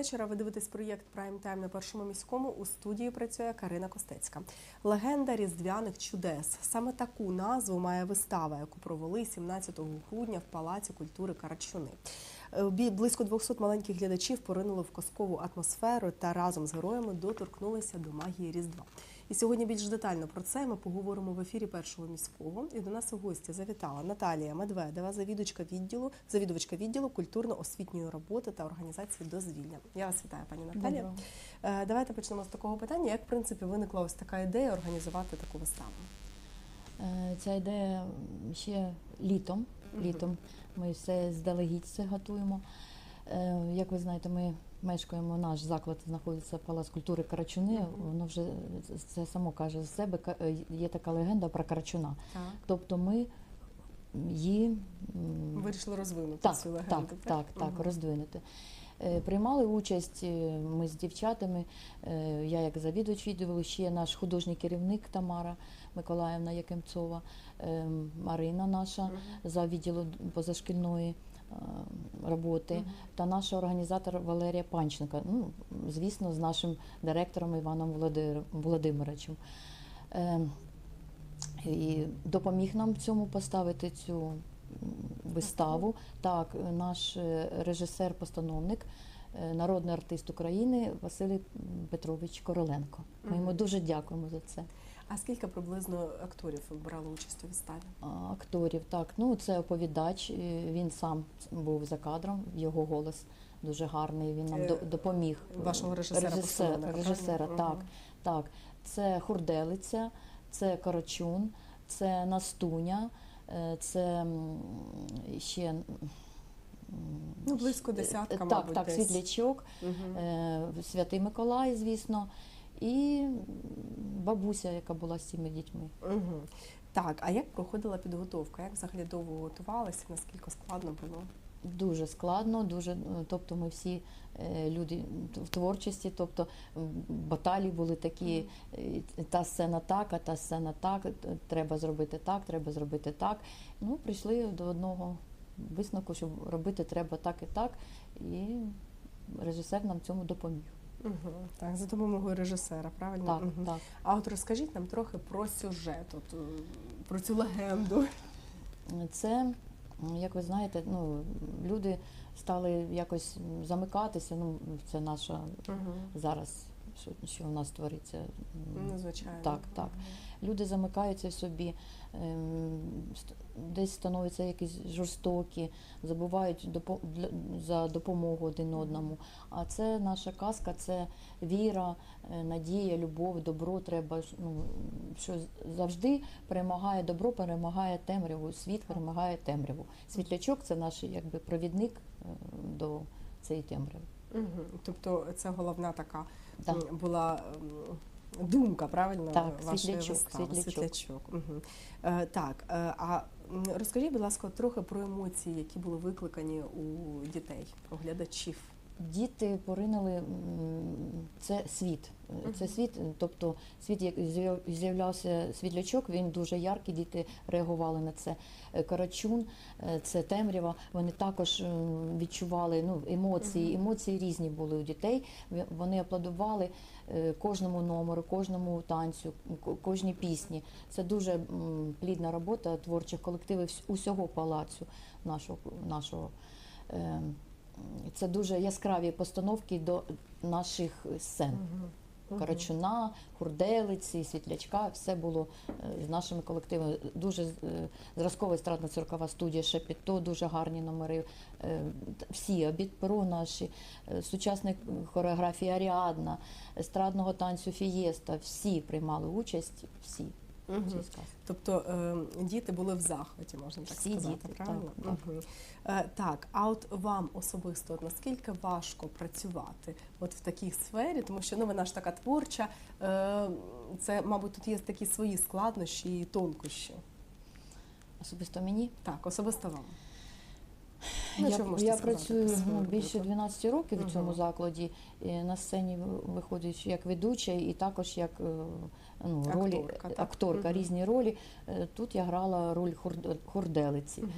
вечора. Ви дивитесь проєкт Прайм Тайм на першому міському. У студії працює Карина Костецька. Легенда різдвяних чудес. Саме таку назву має вистава, яку провели 17 грудня в Палаці культури Карачуни. Е, Близько 200 маленьких глядачів поринули в казкову атмосферу та разом з героями доторкнулися до магії Різдва. І сьогодні більш детально про це ми поговоримо в ефірі першого міського. І до нас у гості завітала Наталія Медведева, завідувачка відділу, завідувачка відділу культурно-освітньої роботи та організації дозвілля. Я вас вітаю, пані Наталія. Доброго. Е, Давайте почнемо з такого питання. Як в принципі виникла ось така ідея організувати таку виставу? Е, Ця ідея ще літом. Літом ми все здалегідь все готуємо. Е, Як ви знаєте, ми мешкаємо, наш заклад знаходиться Палац культури Карачуни. Мгм. Воно вже це само каже з себе. Е, Є така легенда про Карачуна. Так. Тобто ми її Вирішили розвинути так, цю легенду. так, так, так, Мгм. роздвинути. Е, Приймали участь е, ми з дівчатами. Я як завідувач відділу, ще наш художній керівник Тамара Миколаївна Якимцова, е, Марина наша Мгм. за відділу позашкільної е, роботи, Мгм. та наш організатор Валерія Панченка. Ну, звісно, з нашим директором Іваном Володир- Володимировичем. Е, І допоміг нам в цьому поставити цю виставу. Так, наш е, режисер-постановник, е, народний артист України Василій Петрович Короленко. Ми йому дуже дякуємо за це. А скільки приблизно акторів брали участь у виставі? Акторів, так, ну це оповідач. е, Він сам був за кадром, його голос дуже гарний. Він нам Е, допоміг. е, вашого режисера-постановника, режисера, так, Мгм. так. Це хурделиця, це карачун, це настуня, е, це ще. Ну, близько е, десятка, так, мабуть, так, десь. світлячок, е, Святий Миколай, звісно, і бабуся, яка була з цими дітьми. Мгм. Так, а як проходила підготовка? Як взагалі довго готувалися? Наскільки складно було? Дуже складно, дуже, е, тобто ми всі е, люди в творчості, тобто баталії були такі, е, та сцена так, а та сцена так, е, треба зробити так, треба зробити так. Ну, прийшли до одного висновку, що робити треба так і так, і режисер нам цьому допоміг. Угу. Так, за допомогою режисера, правильно? Так, угу. так. А от розкажіть нам трохи про сюжет, от, е, про цю легенду. Це, як ви знаєте, ну, люди стали якось замикатися. Ну, це наша Угу. зараз, що, у нас твориться. м, Ну. Так, так. Люди замикаються в собі, ем, десь становляться якісь жорстокі, забувають за допомогу один одному. А це наша казка, це віра, е, надія, любов, добро. Треба ну, що завжди перемагає добро, перемагає темряву, світ перемагає темряву. Світлячок це наш якби провідник е, до цієї темряви. Угу. Тобто це головна така М, була думка, правильно? Так, вашої світлячок, вистави? світлячок. світлячок. Угу. Е, так, е, а розкажіть, будь ласка, трохи про емоції, які були викликані у дітей, у глядачів. Діти поринули це світ. Це світ, тобто світ, як з'являвся світлячок, він дуже яркий, діти реагували на це. Е, Карачун, е, це темрява. Вони також відчували ну, емоції. Емоції різні були у дітей. Вони аплодували е, кожному номеру, кожному танцю, кожній пісні. Це дуже плідна робота творчих колективів усього палацу нашого. нашого. Це дуже яскраві постановки до наших сцен. Карачуна, хурделиці, світлячка, все було е, з нашими колективами. Дуже е, зразкова естрадна циркова студія Шепіто, дуже гарні номери. Е, Всі обід перо наші, сучасна хореографія Аріадна, естрадного танцю Фієста. Всі приймали участь, всі. Цій. Тобто е, діти були в захваті, можна так Всі сказати, діти, правильно? так, угу. Так, а от вам особисто от наскільки важко працювати от в такій сфері, тому що ну вона ж така творча, е, це, мабуть, тут є такі свої складнощі і тонкощі. Особисто мені. Так, особисто вам. Ну, що я можете я сказати працюю про свою більше роботу? 12 років у цьому Мгм. закладі. На сцені виходить як ведуча, і також як е, ну, ролі Акторка, так? акторка, Мгм. різні ролі. Е, Тут я грала роль хурд- хурделиці. Мгм.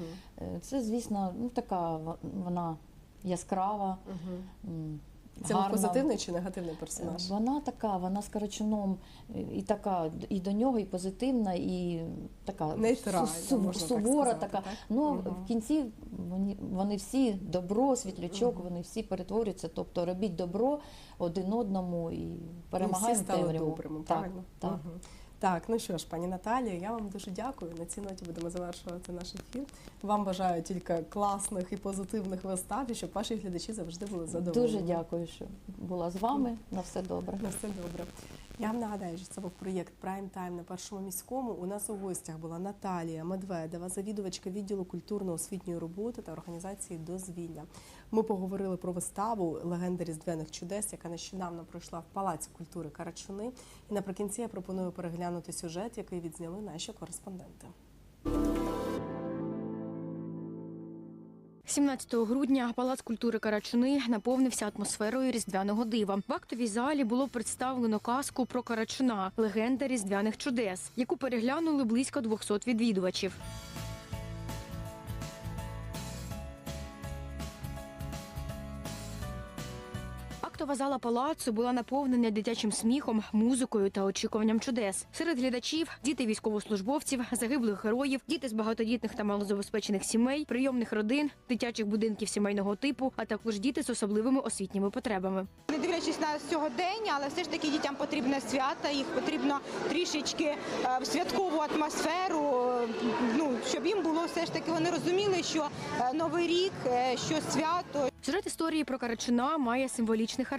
Е, Це, звісно, ну така в- вона яскрава, Мгм. м, Це гарна. позитивний чи негативний персонаж? Вона така, вона з Карачуном е, і така і до нього, і позитивна, і така Нейтральна, су- так сувора сказати, така. так? Ну угу. в кінці вони, вони всі добро, світлячок, вони всі перетворюються. Тобто робіть добро один одному і перемагаємо темряву. добрими, Так, правильно? так. Мгм. Так, ну що ж, пані Наталія, я вам дуже дякую. На цій ноті будемо завершувати наш ефір. Вам бажаю тільки класних і позитивних вистав, і щоб ваші глядачі завжди були задоволені. Дуже дякую, що була з вами. На все добре. На все добре. Я вам нагадаю, що це був проєкт Прайм Тайм на першому міському. У нас у гостях була Наталія Медведева, завідувачка відділу культурно-освітньої роботи та організації дозвілля. Ми поговорили про виставу Легенда різдвяних чудес, яка нещодавно пройшла в Палаці культури Карачуни. І наприкінці я пропоную переглянути сюжет, який відзняли наші кореспонденти. 17 грудня Палац культури Карачуни наповнився атмосферою різдвяного дива. В актовій залі було представлено казку про Карачуна легенда різдвяних чудес, яку переглянули близько 200 відвідувачів. Актова зала палацу була наповнена дитячим сміхом, музикою та очікуванням чудес. Серед глядачів діти військовослужбовців, загиблих героїв, діти з багатодітних та малозабезпечених сімей, прийомних родин, дитячих будинків сімейного типу, а також діти з особливими освітніми потребами. Не дивлячись на сьогодення, але все ж таки дітям потрібне свято, їх потрібно трішечки е, в святкову атмосферу. е, Ну щоб їм було все ж таки вони розуміли, що е, новий рік, що свято, Сюжет історії про Карачуна має символічний характер.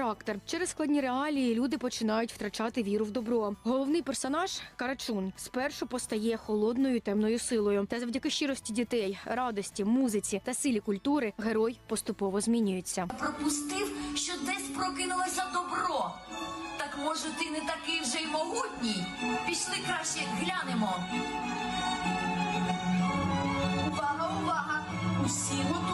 Через складні реалії люди починають втрачати віру в добро. Головний персонаж Карачун спершу постає холодною темною силою. Та завдяки щирості дітей, радості, музиці та силі культури герой поступово змінюється. пропустив, що десь прокинулося добро. Так може ти не такий вже й могутній? Пішли краще глянемо. Увага, увага! Усі готуються.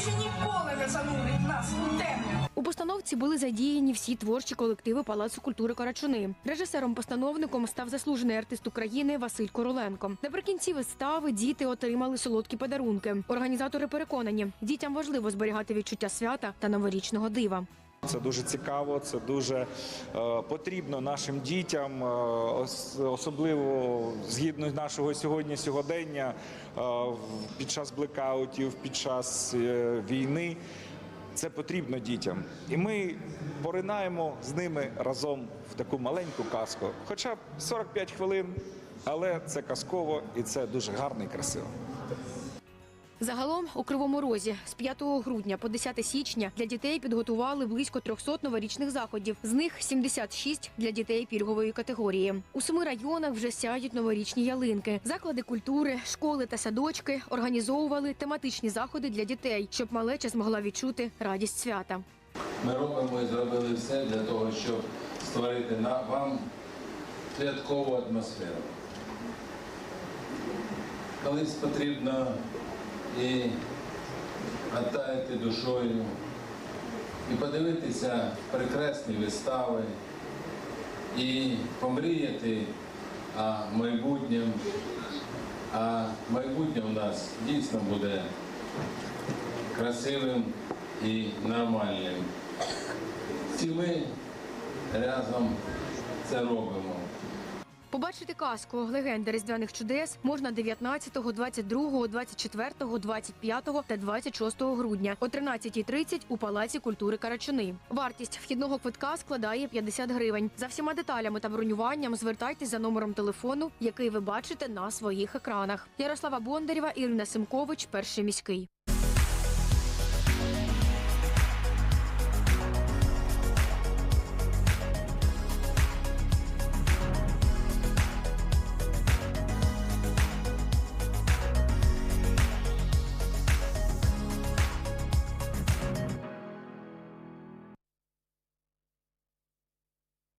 Більше ніколи не занурить нас у темряву. У постановці були задіяні всі творчі колективи Палацу культури Карачуни. Режисером-постановником став заслужений артист України Василь Короленко. Наприкінці вистави діти отримали солодкі подарунки. Організатори переконані, дітям важливо зберігати відчуття свята та новорічного дива. Це дуже цікаво, це дуже е, потрібно нашим дітям, е, особливо згідно нашого сьогодні сьогодення е, під час блекаутів, під час війни. Це потрібно дітям, і ми поринаємо з ними разом в таку маленьку казку. Хоча б 45 хвилин, але це казково і це дуже гарно і красиво. Загалом у Кривому Розі з 5 грудня по 10 січня для дітей підготували близько 300 новорічних заходів. З них 76 для дітей пільгової категорії. У семи районах вже сяють новорічні ялинки. Заклади культури, школи та садочки організовували тематичні заходи для дітей, щоб малеча змогла відчути радість свята. Ми робимо і зробили все для того, щоб створити на вам святкову атмосферу. Колись потрібно і оттаяти душою, і подивитися прекрасні вистави, і помріяти о майбутньому. А майбутнє у нас дійсно буде красивим і нормальним. Всі ми разом це робимо. Побачити казку легенда різдвяних чудес можна 19, 22, 24, 25 та 26 грудня о 13.30 у Палаці культури Карачуни. Вартість вхідного квитка складає 50 гривень. За всіма деталями та бронюванням звертайтесь за номером телефону, який ви бачите на своїх екранах. Ярослава Бондарєва, Ірина Симкович, перший міський.